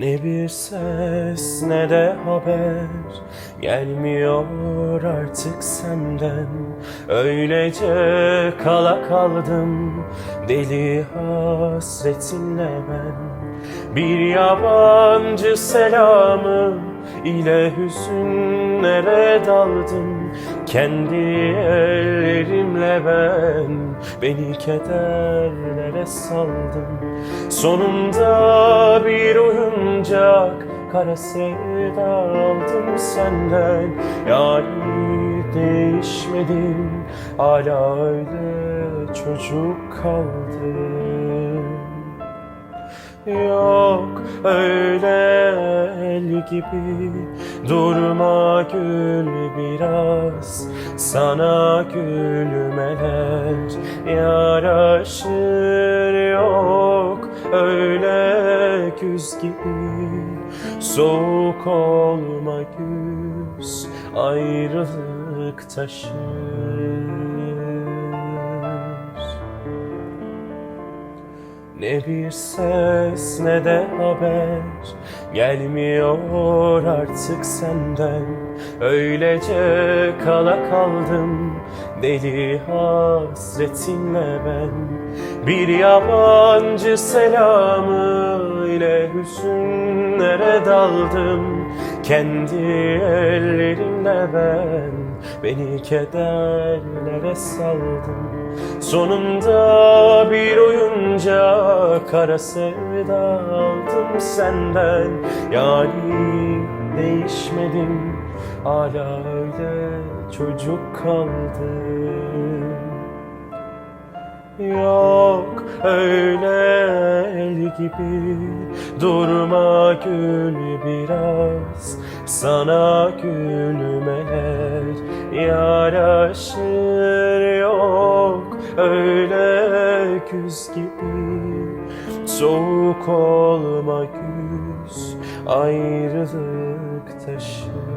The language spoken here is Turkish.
Ne bir ses ne de haber Gelmiyor artık senden. Öylece kala kaldım Deli hasretinle ben. Bir yabancı selamı ile hüzünlere daldım. Kendi ellerimle ben Beni kederlere saldım. Sonunda bir oyuncak Kara sevda aldım senden. Yani değişmedim Hala öyle çocuk kaldım Yok öyle el gibi Durma gül biraz. Sana gülmeler yaraşır Yok öyle güz gibi. Soğuk olma güz Ayrılık taşır Ne bir ses ne de haber. Gelmiyor artık senden. Öylece kala kaldım. Deli hasretinle ben Bir yabancı selamı ile hüzünlere daldım. Kendi ellerimle ben Beni kederlere saldım. Sonunda bir oyuncak kara sevda aldım senden. Yani değişmedim hala öyle çocuk kaldım. Yok öyle el gibi. Durma gül biraz Sana gülmeler yaraşır. Yok öyle güz gibi. Soğuk olma güz Ayrılık taşır